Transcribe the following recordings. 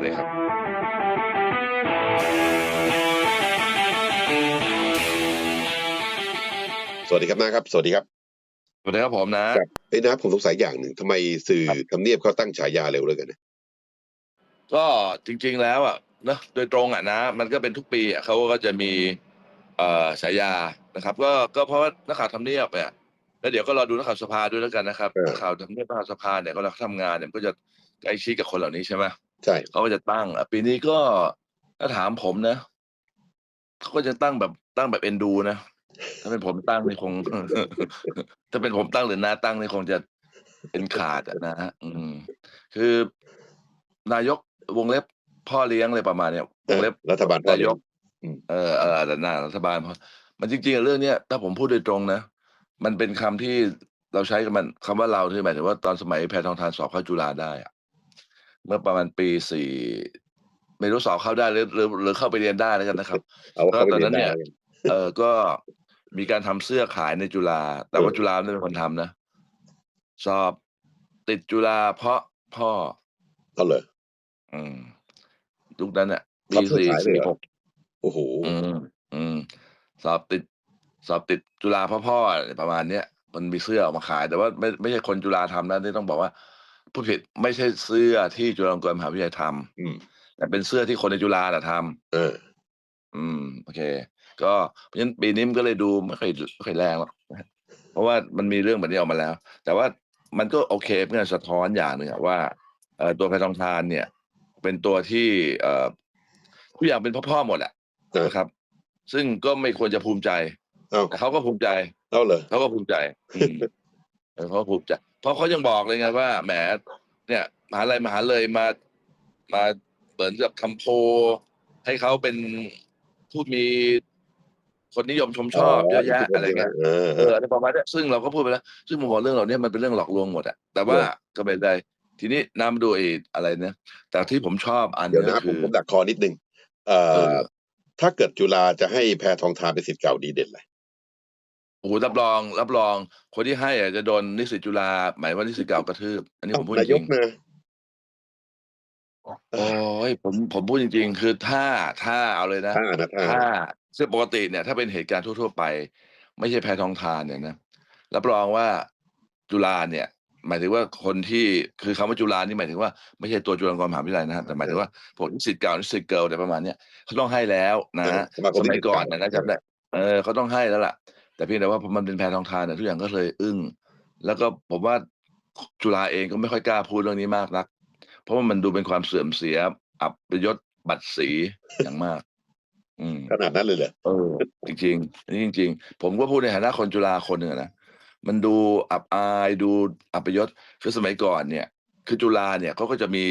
วัสดีครับ สวัสดีครับนะครับ สวัสดีครับ สวัสดีครับผมนะครับเอ้ยนะผมสงสัยอย่างหนึ่งทำไมสื่อครับทำเนียบเขาตั้งฉายาเร็วเลยกันนะก็จริง ๆ แล้วอะเนอะโดยตรงอะนะ มันก็เป็นทุกปีอะเขาก็จะมีเอ่อฉายานะครับ ก็ก็เพราะว่านักข่าวทำเนียบเนี่ยแล้วเดี๋ยวก็รอดูนักข่าวสภาด้วยแล้วกันนะครับนักข่าวทำเนียบนักข่าวสภาเนี่ยก็เราทำงานเนี่ยมันก็จะใกล้ชิดกับคนเหล่านี้ใช่ไหม ใช่เขาก็จะตั้งอะปีนี้ก็ถ้าถามผมนะเขาก็จะตั้งแบบตั้งแบบเอ็นดูนะถ้าเป็นผมตั้งนี่คง ถ้าเป็นผมตั้งหรือน้าตั้งนี่คงจะเป็นขาดอะนะฮะอืม คือนายกวงเล็บพ่อเลี้ยงอะไรประมาณเนี้ยวงเล็บรัฐบาลพ่อเลี้นายยกงอืมเออเออแต่หน้ารัฐบาลเพราะมันจริงๆอะเรื่องเนี้ยถ้าผมพูดโดยตรงนะมันเป็นคำที่เราใช้กันมันคำว่าเราคือหมายถึงว่าตอนสมัยแพทองทานสอบเข้าจุฬาได้อะเมื่อประมาณปีสี่ไม่รู้สอบเข้าได้หรือหรือหรือเข้าไปเรียนได้แล้วกันนะครับเอาเข้าไปก็ตอนเรีนั้ยนนได้เนี่ยเออก็มีการทำเสื้อขายในจุฬาแต่ว่าเออจุฬาไม่ได้เป็นคนทำนะสอบติดจุฬาเพราะพ่อก็เลย อืมยุคนั้นอะทำปีเสื้อสี่ขายเลยสี่เหรอหกโอ้โหอืมอืมสอบติด สอบติดจุฬาเพ่อพ่ออะไรประมาณเนี้ยมันมีเสื้อออกมาขาย แต่ว่าไม่ไม่ใช่คนจุฬาทำนะที่ต้องบอกว่า ผู้ผิดไม่ใช่เสื้อที่จุฬาลงกรณ์มหาวิทยาลัยทอืมำแต่เป็นเสื้อที่คนในจุฬาแหละทำเออ อืม โอเค ก็เพราะฉะนั้นปีนี้มันก็เลยดูไม่ค่อยไม่ค่อยแรงหรอกนะฮะเพราะว่ามันมีเรื่องแบบนี้ออกมาแล้ว แต่ว่ามันก็โอเคเพื่อสะท้อนอย่างหนึ่งอะว่าเอ่อตัวแพทองทานเนี่ย เป็นตัวที่เอ่อทุกอย่างเป็นพ่อพ่อหมดแหละเออนะครับ ซึ่งก็ไม่ควรจะภูมิใจเอ้าแต่เขาก็ภูมิใจเอาเลยเขาก็ภูมิใจอืม เออเขาก็ภูมิใจเพราะเขายังบอกเลยไงว่าแหมเนี่ยมหาลัยมหาเลยมามาเหมือนกับทำโพลให้เขาเป็นผู้มีคนนิยมชมชอบเยอะแยะอะไรเงี้ยเออเอออะไรประมาณเนี้ยซึ่งเราก็พูดไปแล้ว ซึ่งผมบอกเรื่องเหล่านี้มันเป็นเรื่องหลอกลวงหมดอะแต่ว่าก็ไม่ได้ทีนี้น้ำดูไอ้อะไรเนี่ยแต่ที่ผมชอบอันเดี๋ยวเนี้นะยผมคือผมดักคอนิดนึงเอ่เอออถ้าเกิดจุฬาจะให้แพทองทานเป็นสิทธิ์เก่าดีเด่นเลย โอ้โหรับรอง รับรอง คนที่ให้อะจะโดนนิสิตจุฬาหมายว่านิสิตเก่ากระทืบ อันนี้ผมพูดจนายริกงนะโอ้ยผมผมพูดจริง ๆ คือถ้าถ้าเอาเลยนะ ถ้านะถ้าถ้าซึ่งปกติเนี่ย ถ้าเป็นเหตุการณ์ทั่ว ๆ ไป ไม่ใช่แพทองทานเนี่ยนะรับรองว่าจุฬาเนี่ย หมายถึงว่าคนที่คือคำว่าจุฬานี่หมายถึงว่าไม่ใช่ตัวจุฬาลงกรณ์มหาวิทยาลัยนะฮะแต่หมายถึงว่าพวกนิสิตเก่านิสิตเกิลอะไรประมาณเนี้ยเขาต้องให้แล้วนะสมาคสมมัยนิสิตก่อนเก่านะนะจำได้เออเขาต้องให้แล้วล่ะ แต่เพียงแต่ว่าพอมันเป็นแพทองทานเนี่ยทุกอย่างก็เลยอึ้ง แล้วก็ผมว่าจุฬาเองก็ไม่ค่อยกล้าพูดเรื่องนี้มากนัก เพราะว่ามันดูเป็นความเสื่อมเสีย อับยศบัตรสีอย่างมาก อืมขนาดนั้นเลยเหรอเออจริงๆอันนี้จริง ๆ ผมก็พูดในฐานะคนจุฬาคนหนึ่งอะนะมันดูอับอายดูอับยศคือสมัยก่อนเนี่ย คือจุฬาเนี่ยเขาก็จะมี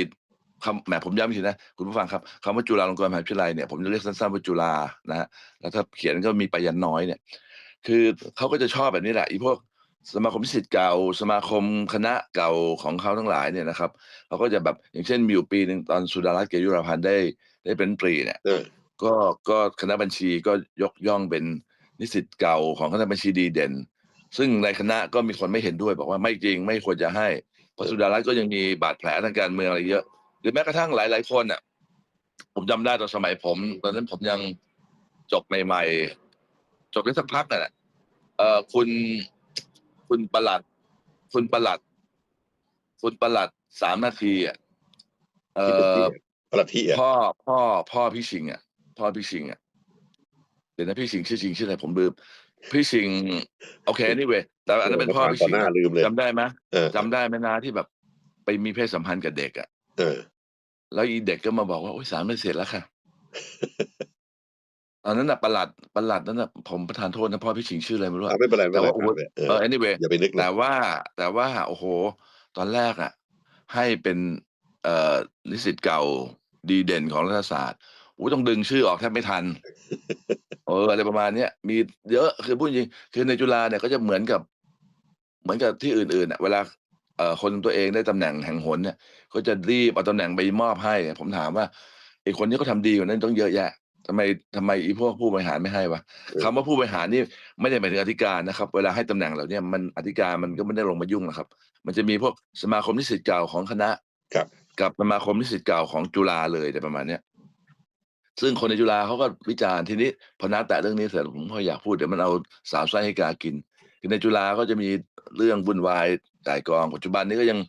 คำแหมผมย้ำอีกทีนะคุณผู้ฟังครับคำว่าจุฬาลงกรณ์มหาวิทยาลัยเนี่ยผมจะเรียกสั้นๆว่าจุฬานะฮะแล้วถ้าเขียนก็มีไปยันน้อยเนี่ย คือเขาก็จะชอบแบบนี้แหละอีพวกสมาคมนิสิตเก่า สมาคมคณะเก่าของเขาทั้งหลายเนี่ยนะครับเขาก็จะแบบอย่างเช่นมีอยู่ปีหนึ่งตอนสุดารัตน์เกยุราพันธ์ได้ได้เป็นปรีเนี่ยเออก็ก็คณะบัญชีก็ยกย่องเป็นนิสิตเก่าของคณะบัญชีดีเด่น ซึ่งในคณะก็มีคนไม่เห็นด้วย บอกว่าไม่จริงไม่ควรจะให้เพราะสุดารัตน์ก็ยังมีบาดแผลทางการเมืองอะไรเยอะ หรือแม้กระทั่งหลาย ๆ คนอะผมจำได้ตอนสมัยผม ตอนนั้นผมยังจบใหม่ ๆ จบได้สักพักน่ะแหละเอ่อคุณคุณประหลัด คุณประหลัด คุณประหลัดสามนาทีอะเอ่ที่เป็นอที่ประทีอะพ่อพ่อพ่อพี่ชิงอะพ่อพี่ชิงอะเดี๋ยวนะพี่ชิงชื่อจริงชื่ออะไรผมลืมพี่ชิงโอเคนี่เว้ยแต่อันนั้นเป็นพ่อพี่ต่อชิงหน้าอะลืมเลยจำได้ไหมเออจำได้ไหมนะที่แบบ ไปมีเพศสัมพันธ์กับเด็กอะเออแล้วอีเด็กก็มาบอกว่าโอ้ยสารไม่เสร็จแล้วค่ะต อนนั้นน่ะประหลัดประหลัดนั้นน่ะผมประธานโทษนะพ่อพี่ชิงชื่ออะไรไม่รู้เอาอะไม่เป็นไรไม่แต่เป็นไรว่าโอ้โหเออเออ anyway อย่าไปนึกเลแต่ยว่าแต่ว่าโอ้โห ตอนแรกอะให้เป็นเอ่อนิสิตเก่าดีเด่นของรัฐศาสตร์โอ้ยต้องดึงชื่อออกแทบไม่ทัน เอออะไรประมาณเนี้ยมีเยอะคือพูดจริงคือในจุฬาเนี่ยก็จะเหมือนกับ เหมือนกับที่อื่นๆอะเวลาเอ่อคนตัวเองได้ตำแหน่งแห่งหนเนี่ย ก็จะรีบเอาตำแหน่งไปมอบให้ ผมถามว่าไอ้คนที่เขาทำดีกว่านั้นต้องเยอะแยะ ทำไมทำไมอีพวกผู้บริหารไม่ให้วะเออคำว่าผู้บริหารนี่ไม่ได้หมายถึงอธิการนะครับ เวลาให้ตำแหน่งเหล่าเนี้ยมันอธิการมันก็ไม่ได้ลงมายุ่งนะครับ มันจะมีพวกสมาคมนิสิตเก่าของคณะครับกับสมาคมนิสิตเก่าของจุฬาเลยแต่ประมาณเนี้ยซึ่งคนในจุฬาเขาก็วิจารณ์ทีนี้พอนัดแต่เรื่องนี้เสร็จผมก็อยากพูดเดี๋ยวมันเอาสาวไส้ให้กากินคือในจุฬาก็จะมีเรื่องวุ่นวายจ่ายกองปัจจุบันนี้ก็ยัง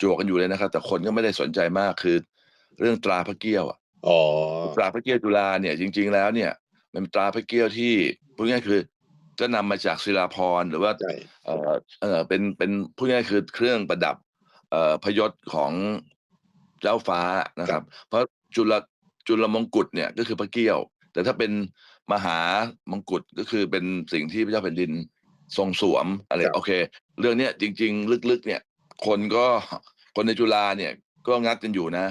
จวกกันอยู่เลยนะครับ แต่คนก็ไม่ได้สนใจมากคือ เรื่องตราพระเกี้ยวอะ อ๋อตราพระเกี้ยวจุฬาเนี่ยจริง ๆ แล้วเนี่ย มันเป็นตราพระเกี้ยวที่พูดง่ายๆคือก็นำมาจากศิลาภรณ์หรือว่าใช่เออเออเป็นเป็นพูดง่ายๆคือเครื่องประดับ เอ่อพยศของเจ้าฟ้านะครับ เพราะจุลจุลมงกุฎเนี่ยก็คือพระเกี้ยว แต่ถ้าเป็นมหามงกุฎก็คือเป็นสิ่งที่พระเจ้าแผ่นดินทรงสวมอะไรโอเค เรื่องเนี้ยจริง ๆ ลึกๆ เนี่ย คนก็คนในจุฬาเนี่ยก็งัดกันอยู่นะ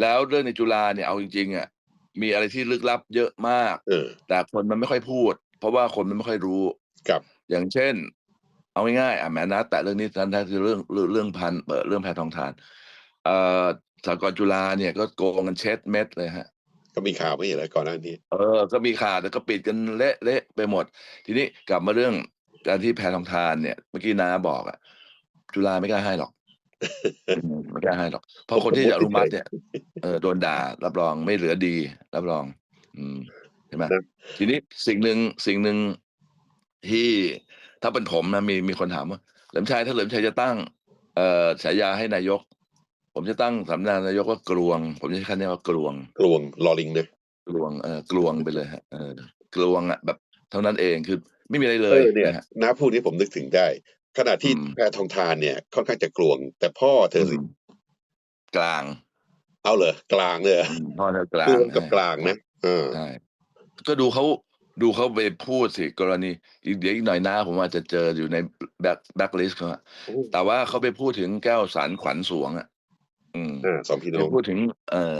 แล้วเรื่องในจุฬาเนี่ยเอาจริงๆอะมีอะไรที่ลึกลับเยอะมาก เออ แต่คนมันไม่ค่อยพูด เพราะว่าคนมันไม่ค่อยรู้กับ อย่างเช่น เอาง่ายๆอะแหมนะ แต่เรื่องนี้นั้นนั่นคือเรื่องเรื่องเรื่องพันเปิดเรื่องแพทองทานเอ่อสากลจุฬาเนี่ยก็โกงกันเช็ดเม็ดเลยฮะ ก็มีข่าวไม่เห็นเลยก่อนหน้านี้ เออ ก็มีข่าวแต่ก็ปิดกันเละเละไปหมด ทีนี้กลับมาเรื่องการที่แพทองทานเนี่ย เมื่อกี้นาบอกอะจุฬาไม่กล้าให้หรอก อืมไม่กล้าให้หรอกเพราะคนที่จะอนุมัติเนี่ยเออโดนด่ารับรองไม่เหลือดี รับรอง อืมใช่ไหมนะทีนี้สิ่งหนึ่งสิ่งหนึ่งที่ถ้าเป็นผมนะมีมีคนถามว่าเหลิมชัยถ้าเหลิมชัยจะตั้ง เอ่อฉายาให้นายก ผมจะตั้งสำนักนายกว่ากลวง ผมจะใช้คำนี้ว่ากลวง กลวงลอลิงเลยกลวงเออกลวงไปเลยฮะเออกลวงอะแบบเท่านั้นเองคือ ไม่มีอะไรเลเอยอเนี่ยนะฮะน้าพูดนี้ผมนึกถึงได้ ขณะที่อืมแพทองทานเนี่ย ค่อนข้างจะกลวง แต่พ่อเธอสิอืมกลาง เอาเลยกลางเลยเหรออืมพ่อเธอกลากลงวงกับกลางนะเออใช่ก็ดูเขาดูเขาไปพูดสิกรณีอีกเดี๋ยวอีกหน่อยหน้าผมอาจจะเจออยู่ในแบ็คแบ็คลิสต์เขาอะแต่ว่าเขาไปพูดถึงแก้วสารขวัญสวงอะอืมอ่าสองพี่น้ไปองพูดถึง เออ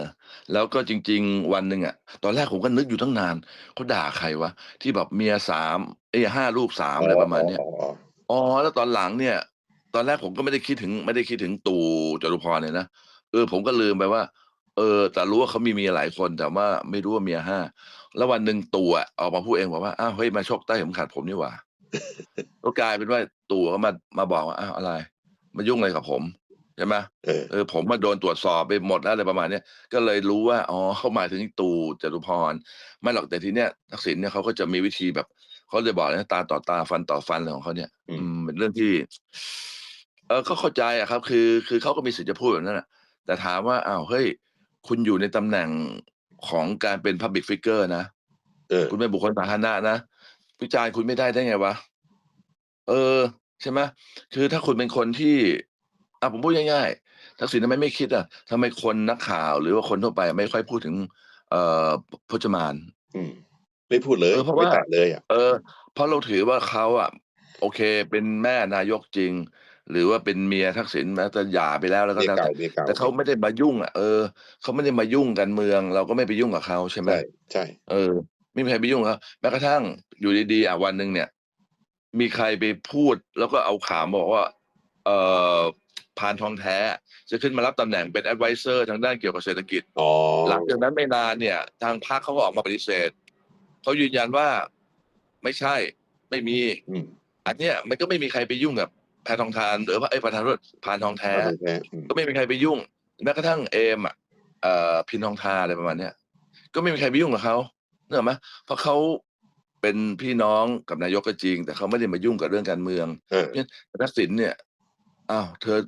แล้วก็จริง ๆ วันหนึ่งอะ ตอนแรกผมก็นึกอยู่ตั้งนานเขาด่าใครวะที่แบบเมียสามเอ้ยห้าลูกสามอะไรประมาณเนี้ย อ๋ออ๋ออ๋อ แล้วตอนหลังเนี่ย ตอนแรกผมก็ไม่ได้คิดถึง ไม่ได้คิดถึงตู่จตุพรเนี่ยนะเออผมก็ลืมไปว่า เออ แต่รู้ว่าเขามีเมียหลายคน แต่ว่าไม่รู้ว่าเมียห้าแล้ววันหนึ่งตู่อะออกมาพูดเองบอกว่าอ้าวเฮ้ยมาชกใต้เข็มขัดผมนี่หว่าก็กลายเป็นว่าตู่ก็มามาบอกว่าอ้าวอะไร มายุ่งอะไรกับผมใช่ไหมเออเออผมมาโดนตรวจสอบไปหมดแล้วอะไรประมาณเนี้ยก็เลยรู้ว่าอ๋อเขาหมายถึงตู่จตุพรไม่หรอกแต่ทีเนี้ยทักษิณเนี่ยเขาก็จะมีวิธีแบบ เขาจะบอกนะตาต่อตาฟันต่อฟันอะไรของเขาเนี่ย อืมอืมเป็นเรื่องที่ เออเขาเข้าใจอะครับ คือ คือเขาก็มีสิทธิ์จะพูดแบบนั้นอะแต่ถามว่าอ้าวเฮ้ย คุณอยู่ในตำแหน่งของการเป็น Public Figure นะเออคุณเป็นบุคคลสาธารณะนะวิจารณ์คุณไม่ได้ได้ไงวะเออ ใช่ไหมคือถ้าคุณเป็นคนที่อะผมพูดง่ายๆทักษิณทำไมไม่คิดอะทำไมคนนักข่าว หรือว่าคนทั่วไปไม่ค่อยพูดถึง เอ่อพจมานอืม ไม่พูดเลยเออเพราะไม่ว่าแตะเลยอะเออเพราะเราถือว่าเขาอะ โอเค เป็นแม่นายกจริง หรือว่าเป็นเมียทักษิณแม้จะหย่าไปแล้วแล้วก็เมียแล้วเก่าแต่เมียเก่าแต่เขาไม่ได้มายุ่ง อะ เออเขาไม่ได้มายุ่งกันเมือง เราก็ไม่ไปยุ่งกับเขาใช่ไหมใช่ใช่เออไม่มีใครไปยุ่งครับแม้กระทั่งอยู่ดีๆอะวันหนึ่งเนี่ย มีใครไปพูดแล้วก็เอาข่าวมาบอกว่า เอ่อพานทองแท้จะขึ้นมารับตำแหน่งเป็นแอดไวเซอร์ทางด้านเกี่ยวกับเศรษฐกิจอ๋อหลังจากนั้นไม่นานเนี่ย ทางพรรคเขาก็ออกมาปฏิเสธ เขายืนยันว่าไม่ใช่ไม่มี อืมอันเนี้ยมันก็ไม่มีใครไปยุ่งกับแพทองทานหรือว่าไอ้ยประธานโทษพานทองแท้พานทองแท้อืมก็ไม่มีใครไปยุ่งแม้กระทั่งเอมอะเอ่อพินทองทาอะไรประมาณเนี้ยก็ไม่มีใครไปยุ่งกับเขาเนกอะไหมเพราะเขาเป็นพี่น้องกับนายกก็จริง แต่เขาไม่ได้มายุ่งกับเรื่องการเมือง เออแต่ทักษิณเนี่ย อ้าว เธอ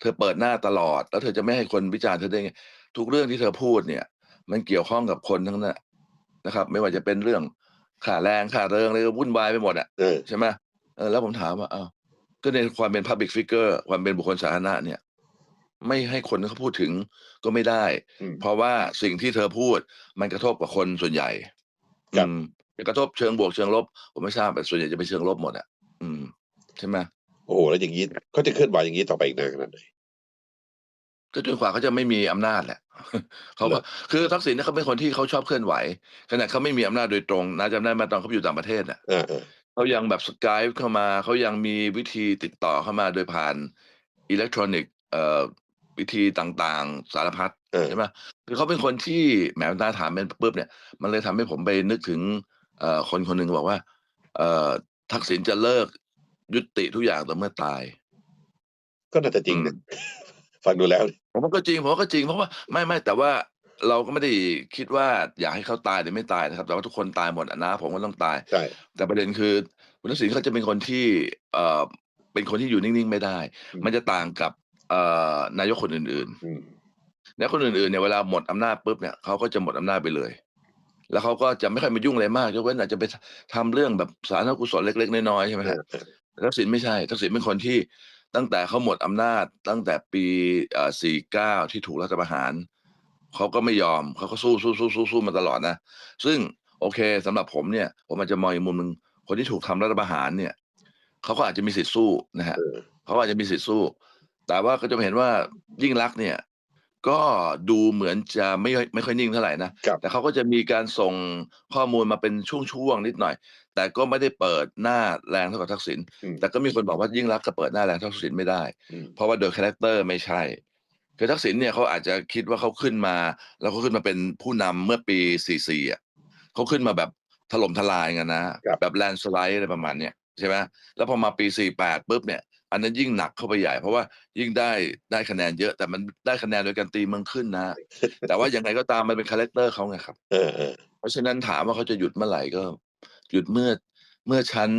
เธอเปิดหน้าตลอด แล้วเธอจะไม่ให้คนวิจารณ์เธอได้ไง ทุกเรื่องที่เธอพูดเนี่ย มันเกี่ยวข้องกับคนทั้งนั้น นะครับ ไม่ว่าจะเป็นเรื่องค่าแรงค่าเริงอะไรก็วุ่นวายไปหมดอะเออใช่ไหมเออแล้วผมถามว่าอ้าวก็ในความเป็น Public Figure ความเป็นบุคคลสาธารณะเนี่ย ไม่ให้คนเขาพูดถึงก็ไม่ได้อืมเพราะว่าสิ่งที่เธอพูดมันกระทบกับคนส่วนใหญ่ครับอืมจะกระทบเชิงบวกเชิงลบ ผมไม่ทราบแต่ส่วนใหญ่จะเป็นเชิงลบหมดอะอืม ใช่ไหมโอ้โหแล้วอย่างนี้เขาจะเคลื่อนไหวอย่างนี้ต่อไปอีกนานขนาดไหน ก็จนกว่าเขาจะไม่มีอำนาจแหละเขาเหรก็อคือทักษิณเนี่ยเขาเป็นคนที่เขาชอบเคลื่อนไหวขณะเขาไม่มีอำนาจโดยตรงน่าจำได้มาตอนเขาอยู่ต่างประเทศน่ะเออเออเขายังแบบสกายเข้ามาเขายังมีวิธีติดต่อเข้ามาโดยผ่านอิเล็กทรอนิกส์เอ่อวิธีต่างๆ สารพัดเออใช่ไหมคือเขาเป็นคนที่แหมตาถามเป็นปุ๊บเนี่ย มันเลยทำให้ผมไปนึกถึงเอ่อคนคนหนึ่งบอกว่าเอ่อทักษิณจะเลิกยุติทุกอย่างต่อเมื่อตาย ก็น่าจะจริงอืนะม ฟังดูแล้ว ผมว่าก็จริงผมว่าก็จริงเพราะว่าไม่ไม่แต่ว่าเราก็ไม่ได้คิดว่าอยากให้เขาตายหรือไม่ตายนะครับ แต่ว่าทุกคนตายหมดอะนะ ผมก็ต้องตายใช่แต่ประเด็นคือคุณทักษิณเขาจะเป็นคนที่เอ่อเป็นคนที่อยู่นิ่งๆไม่ได้อืมมันจะต่างกับเอ่อนายกคนอื่นอืมๆแล้วคนอื่นๆเนี่ยเวลาหมดอำนาจปุ๊บเนี่ยเขาก็จะหมดอำนาจไปเลย แล้วเขาก็จะไม่ค่อยมายุ่งอะไรมากยกเว้นอาจจะไปทำเรื่องแบบสาธารณกุศลเล็กๆน้อยๆใช่ไหมเอฮะอเออทักษิณไม่ใช่ทักษิณเป็นคนที่ ตั้งแต่เขาหมดอำนาจตั้งแต่ปีเอ่อ49ที่ถูกรัฐประหาร เขาก็ไม่ยอมเขาก็สู้สู้สู้สู้สู้มาตลอดนะ ซึ่งโอเคสำหรับผมเนี่ยผมอาจจะมองอีกมุมหนึ่งคนที่ถูกทำรัฐประหารเนี่ยเขาก็อาจจะมีสิทธิ์สู้นะฮะเออเขาอาจจะมีสิทธิ์สู้ แต่ว่าก็จะเห็นว่ายิ่งรักษณ์เนี่ย ก็ดูเหมือนจะไม่ค่อยไม่ค่อยนิ่งเท่าไหร่นะครับแต่เขาก็จะมีการส่งข้อมูลมาเป็นช่วงๆนิดหน่อย แต่ก็ไม่ได้เปิดหน้าแรงเท่ากับทักษิณอืมแต่ก็มีคนบอกว่ายิ่งรักษณ์ก็เปิดหน้าแรงเท่าทักษิณไม่ได้อืมเพราะว่าโดยคาแรคเตอร์ไม่ใช่คือทักษิณเนี่ยเขาอาจจะคิดว่าเขาขึ้นมา แล้วเขาขึ้นมาเป็นผู้นำเมื่อปี 44 อะเขาขึ้นมาแบบถล่มทลายกันนะครับแบบแลนสไลด์อะไรประมาณเนี้ยใช่ไหมแล้วพอมาปี 48ปุ๊บเนี่ย อันนั้นยิ่งหนักเข้าไปใหญ่ เพราะว่ายิ่งได้ได้คะแนนเยอะ แต่มันได้คะแนนโดยการตีเมืองขึ้นนะ แต่ว่ายังไงก็ตามมันเป็นคาแรคเตอร์เขาไงครับเออเออเพราะฉะนั้นถามว่าเขาจะหยุดเมื่อไหร่ก็ หยุดเมื่อเมื่อฉัน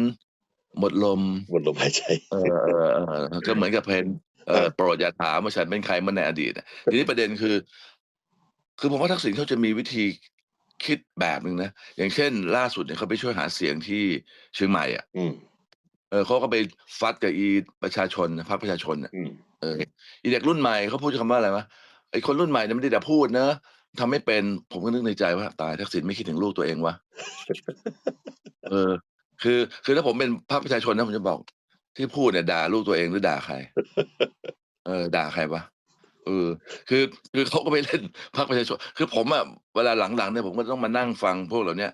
หมดลมหมดลมหายใจ เออเออเออก็เหมือนกับเพลงเออโปรดอย่าถามว่าฉันเป็นใครมื่อในอดีตอะทีนี้ประเด็นคือ คือผมว่าทักษิณเขาจะมีวิธีคิดแบบหนึ่งนะอย่างเช่น ล่าสุดเนี่ยเขาไปช่วยหาเสียงที่เชียงใหม่อะอืมเออเขาก็ไปฟัดกับอีประชาชนพรรคประชาชนน่ะอืมเอออีเด็กรุ่นใหม่เขาพูดคำว่าอะไรวะไอคนรุ่นใหม่เนี่ยไม่ได้แต่พูดเนอะ ทำไม่เป็น ผมก็นึกในใจว่า ตายทักษิณไม่คิดถึงลูกตัวเองวะเออ คือคือถ้าผมเป็นพรรคประชาชนนะผมจะบอก ที่พูดเนี่ยด่าลูกตัวเองหรือด่าใคร เออ ด่าใครวะเออ คือคือเขาก็ไปเล่นพรรคประชาชน คือผมอะเวลาหลังๆเนี่ยผมก็ต้องมานั่งฟังพวกเหล่านี้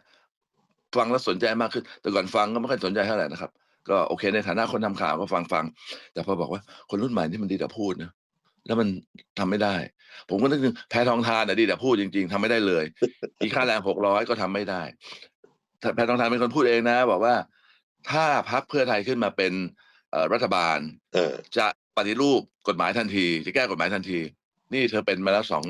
ฟังแล้วสนใจมากขึ้น แต่ก่อนฟังก็ไม่ค่อยสนใจเท่าไหร่นะครับ ก็โอเคในฐานะคนทำข่าวก็ฟังฟัง แต่พอบอกว่าคนรุ่นใหม่ที่มันดีแต่พูดนะ แล้วมันทำไม่ได้ ผมก็นึกถึงแพทองทานนะดีแต่พูดจริง ๆทำไม่ได้เลยอีกค่าแรงหกร้อยก็ทำไม่ได้แต่แพทองทานเป็นคนพูดเองนะ บอกว่า ถ้าพักเพื่อไทยขึ้นมาเป็นเอ่อรัฐบาลเออจะปฏิรูปกฎหมายทันที จะแก้กฎหมายทันที นี่เธอเป็นมาแล้วสอง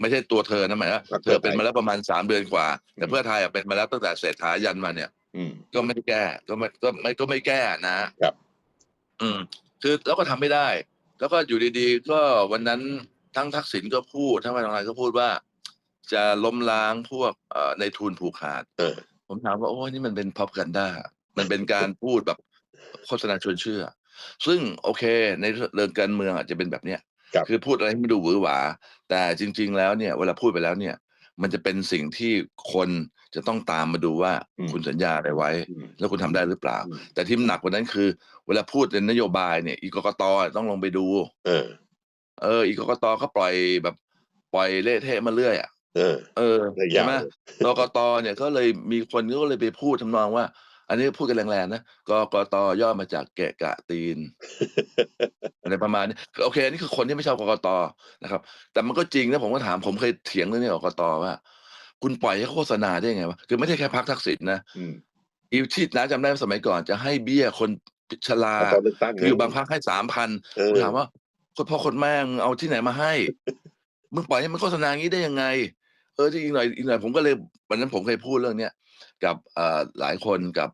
ไม่ใช่ตัวเธอนะหมายว่าพรรคเธเพื่ออไทยเป็นมาแล้วประมาณสามเดือนกว่า แต่อืมเพื่อไทยอะเป็นมาแล้วตั้งแต่เศรษฐายันมาเนี่ยอืมก็ไม่ได้แก้ก็ไม่ก็ไม่ก็ไม่แก้นะครับ อืม คือแล้วก็ทำไม่ได้ แล้วก็อยู่ดีๆ ก็วันนั้นทั้งทักษิณก็พูดทั้งวันอะไรก็พูดว่า จะล้มล้างพวกเอ่อในทุนผูกขาดเออ ผมถามว่าโอ้ยนี่มันเป็นพับกันด้ามันเป็นการพูดแบบโฆษณาชวนเชื่อ ซึ่งโอเค ในเรื่องการเมืองอาจจะเป็นแบบเนี้ยครับคือพูดอะไรให้มันดูหวือหวา แต่จริง ๆ แล้วเนี่ย เวลาพูดไปแล้วเนี่ย มันจะเป็นสิ่งที่คนจะต้องตามมาดูว่าอืมคุณสัญญาอะไรไว้อืมแล้วคุณทำได้หรือเปล่าอืมแต่ที่มันหนักกว่านั้นคือ เวลาพูดเป็นนโยบายเนี่ย อีกกตต้องลงไปดู เออ เออ อีกกตเขาปล่อยแบบปล่อยเละเทะมาเรื่อยอะเออเออเรื่องใช่ยาวไหมเลยกกตเนี่ยก็เลยมีคนก็เลยไปพูดทำนองว่า อันนี้พูดกันแรงๆนะกกตย่อมาจากแกะกะตีนอะไรประมาณนี้โอเคอันนี้คือคนที่ไม่ชอบกกตนะครับ แต่มันก็จริงนะผมก็ถามผมเคยเถียงเรื่องนี้กับกกตว่า คุณปล่อยให้โฆษณาได้ยังไงวะคือไม่ใช่แค่พักทักษิณนะอืมอีที่น้าจำได้สมัยก่อนจะให้เบี้ยคนชราตอนเลือกตั้งไงคือบางพักให้สามพันเออผมถามว่าคนพ่อคนแม่มึงเอาที่ไหนมาให้มึงปล่อยให้มันโฆษณาอย่างนี้ได้ยังไง เออที่อีกหน่อยอีกหน่อยผมก็เลยวันนั้นผมเคยพูดเรื่องเนี้ย กับเอ่อหลายคนกับ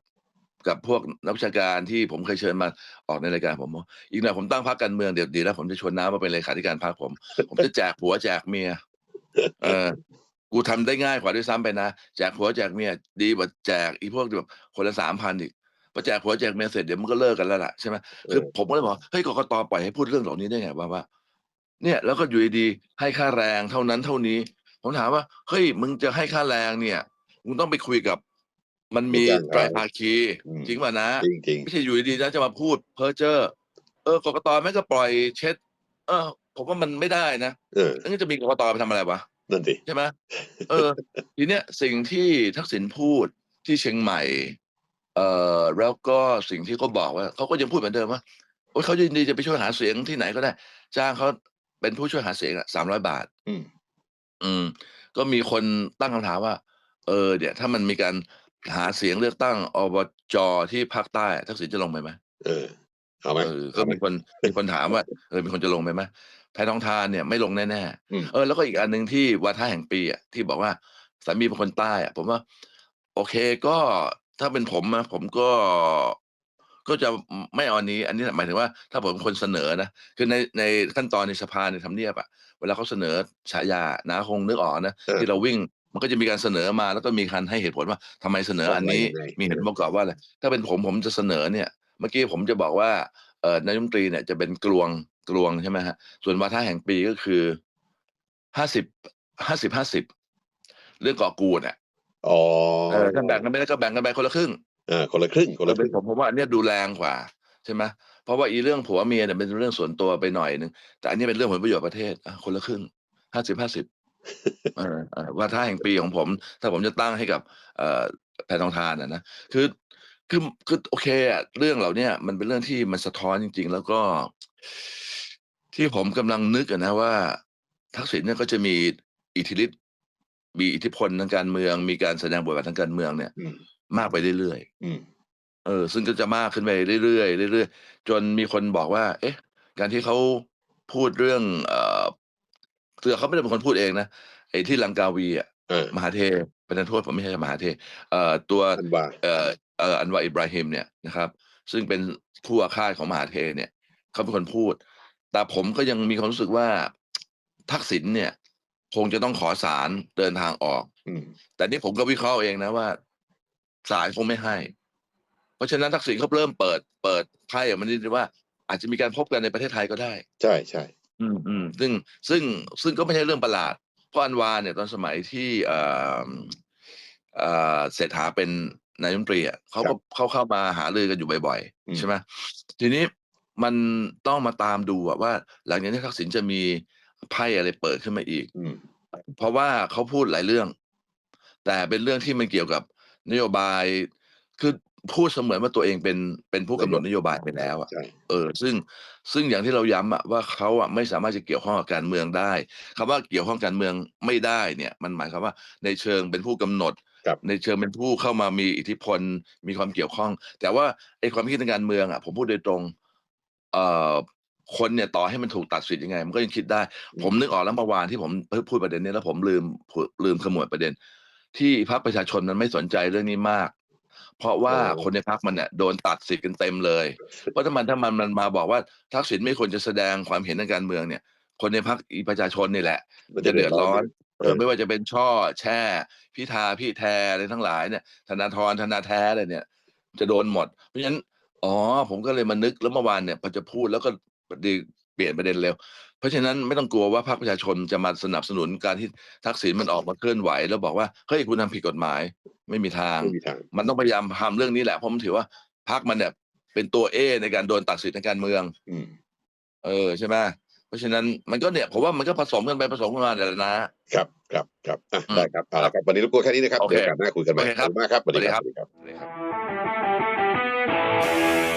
กับพวกนักวิชาการที่ผมเคยเชิญมาออกในรายการผมบอกอีกหน่อยผมตั้งพรรคการเมืองเดี๋ยวดีแล้วผมจะชวนน้ามาเป็นเลขาธิการพรรคผม ผมจะแจกผัวแจกเมีย เออ กูทำได้ง่ายกว่าด้วยซ้ำไปนะแจกผัวแจกเมียดีกว่าแจกอีพวกแบบคนละสามพันอีกพอแจกผัวแจกเมียเสร็จเดี๋ยวมันก็เลิกกันแล้วล่ะใช่ไหมคือผมก็เลยบอกเฮ้ยกกตปล่อยให้พูดเรื่องเหล่านี้ได้ไงว่าว่า เนี่ยแล้วก็อยู่ดีๆให้ค่าแรงเท่านั้นเท่านี้ ผมถามว่าเฮ้ยมึงจะให้ค่าแรงเนี่ย มึงต้องไปคุยกับ มันมีผู้จ้างไตรงานภาคีอืมจริงป่ะนะจริงจริงไม่ใช่อยู่ดีๆนะจะมาพูด เพ้อเจ้อเออกกตแม่งก็ปล่อยเช็ด เออ ผมว่ามันไม่ได้นะเออแล้วจะมีกกตไปทำอะไรวะนั่นสิใช่ไหมเออ ทีเนี้ยสิ่งที่ทักษิณพูดที่เชียงใหม่ เอ่อแล้วก็สิ่งที่เขาบอกว่าเขาก็ยังพูดเหมือนเดิมว่าโอ้ยเขายินดีจะไปช่วยหาเสียงที่ไหนก็ได้ จ้างเขาเป็นผู้ช่วยหาเสียงอะสามร้อยบาท อืม อืม ก็มีคนตั้งคำถามว่า เออเดี๋ยวถ้ามันมีการหาเสียงเลือกตั้งอบจที่ภาคใต้ทักษิณจะลงไปไหมเออเอาไหมเออก็มีคนมีคนถามว่าเออมีคนจะลงไปไหมแพทองทานเนี่ยไม่ลงแน่อืมๆเออแล้วก็อีกอันหนึ่งที่วาทะแห่งปีอะที่บอกว่าสามีเป็นคนใต้อะผมว่า โอเคก็ถ้าเป็นผมนะผมก็ก็จะไม่เอาอันนี้ อันนี้หมายถึงว่าถ้าผมเป็นคนเสนอนะคือในในขั้นตอนในสภาในทำเนียบอะเวลาเขาเสนอฉายานะคงนึกออกนะเออที่เราวิ่ง มันก็จะมีการเสนอมาแล้วก็มีการให้เหตุผลว่าทำไมเสนออันนี้ว่ายังไงมีเหตุผลประกอบว่าอะไรถ้าเป็นผมผมจะเสนอเนี่ย เมื่อกี้ผมจะบอกว่าเอ่อนายกรัฐมนตรีเนี่ยจะเป็นกลวงกลวงใช่ไหมฮะส่วนวาทะแห่งปีก็คือห้าสิบห้าสิบห้าสิบเรื่องก่อกูลอะอ๋อเออถ้าแบ่งกันไม่ได้ก็แบ่งกันไปคนละครึ่งเออคนละครึ่งคนเอละอคเป็รึ่นงผมผมว่าอันเนี้ยดูแรงกว่าใช่ไหมเพราะว่าอีเรื่องผัวเมียเนี่ยเป็นเรื่องส่วนตัวไปหน่อยนึงแต่อันนี้เป็นเรื่องผลประโยชน์ประเทศอะคนละครึ่งห้าสิบห้าสิบ เออเออวาทะแห่งปีของผม ถ้าผมจะตั้งให้กับ เอ่อแพทองทานนะนะคือคือคือโอเคอะเรื่องเหล่าเนี้ยมันเป็นเรื่องที่มันสะท้อนจริง ๆ แล้วก็ ที่ผมกำลังนึกอะนะว่า ทักษิณเนี่ยก็จะมีอิทธิฤทธิ์มีอิทธิพลทางการเมือง มีการแสดงบทบาททางการเมืองเนี่ย อืมมากไปเรื่อยอืมๆเออ ซึ่งก็จะมากขึ้นไปเรื่อยๆเรื่อยๆจนมีคนบอกว่า เอ๊ะ การที่เขาพูดเรื่อง เอ่ อเสือเขาไม่ได้เป็นคนพูดเองนะไอ้ที่ลังกาวีอะเออมหาเทเป็นนักโทษผมไม่ใช่มหาเทเอ่อตัวอันว่าเอ่อเอ่ออันวาอิบราฮิมเนี่ยนะครับ ซึ่งเป็นผู้อาฆาตของมหาเทเนี่ยเขาเป็นคนพูด แต่ผมก็ยังมีความรู้สึกว่าทักษิณเนี่ย คงจะต้องขอสารเดินทางออกอืมแต่นี่ผมก็วิเคราะห์เองนะว่าศาลคงไม่ให้ เพราะฉะนั้นทักษิณเขาเริ่มเปิด เปิดไพ่ออกมานิดนึงว่า อาจจะมีการพบกันในประเทศไทยก็ได้ ใช่ใช่ อืมอืมซึ่งซึ่งซึ่งก็ไม่ใช่เรื่องประหลาด เพราะอันวาเนี่ยตอนสมัยที่เอ่อเอ่อเศรษฐาเป็นนายกรัฐมนตรีอะเขาก็เขาเข้ามาหารือกันอยู่บ่อยๆ ใช่ไหมทีนี้มันต้องมาตามดูอะว่า หลังจากนี้ทักษิณจะมีไพ่อะไรเปิดขึ้นมาอีกอืมเพราะว่าเขาพูดหลายเรื่อง แต่เป็นเรื่องที่มันเกี่ยวกับนโยบายคือ พูดเสมือนว่าตัวเองเป็นเป็นผู้กำหนดนโยบายไปแล้วอะใช่เออ ซึ่งซึ่งอย่างที่เราย้ำอะว่าเขาอะไม่สามารถจะเกี่ยวข้องกับการเมืองได้คำว่าเกี่ยวข้องการเมืองไม่ได้เนี่ย มันหมายความว่าในเชิงเป็นผู้กำหนดครับในเชิงเป็นผู้เข้ามามีอิทธิพลมีความเกี่ยวข้อง แต่ว่าไอ้ความคิดทางการเมืองอะผมพูดโดยตรง เอ่อคนเนี่ยต่อให้มันถูกตัดสิทธิ์ยังไง มันก็ยังคิดได้ ผมนึกออกแล้วเมื่อวานที่ผมพูดประเด็นนี้แล้วผมลืมลืมขมวดประเด็น ที่พรรคประชาชนมันไม่สนใจเรื่องนี้มาก เพราะว่าโอ้คนในพรรคมันเนี่ยโดนตัดสิทธิ์กันเต็มเลยเพราะถ้ามันถ้ามันมันมาบอกว่าทักษิณไม่ควรจะแสดงความเห็นทางการเมืองเนี่ย คนในพรรคอีประชาชนนี่แหละมันจะเดือดร้อนเอเอออไม่ว่าจะเป็นช่อแช่พิธาพี่แทอะไรทั้งหลายเนี่ย ธนาธรธนาแท้อะไรเนี่ย จะโดนหมด เพราะฉะนั้นอ๋อผมก็เลยมานึกแล้วเมื่อวานเนี่ยพอจะพูดแล้วก็ดีเปลี่ยนประเด็นเร็ว เพราะฉะนั้นไม่ต้องกลัวว่าพรรคประชาชนจะมาสนับสนุนการที่ทักษิณมันออกมาเคลื่อนไหว แล้วบอกว่าเฮ้ยคุณทำผิดกฎหมายไม่มีทางไม่มีทาง มันต้องพยายามทำเรื่องนี้แหละเพราะมันถือว่าพรรคมันเนี่ยเป็นตัวเอในการโดนตัดสิทธิ์ในการเมืองอืมเออใช่ไหมเพราะฉะนั้นมันก็เนี่ยผมว่ามันก็ผสมกันไปผสมกันมาแต่ละนะ ครับครับครับอะอืมได้ครับเอาละครับวันนี้รบกวนแค่นี้นะครับโอเคเดี๋ยวโอกาสหน้าคุยกันใหม่โอเคครับขอบณมากครับสวัสดีครับสวัสดีครับ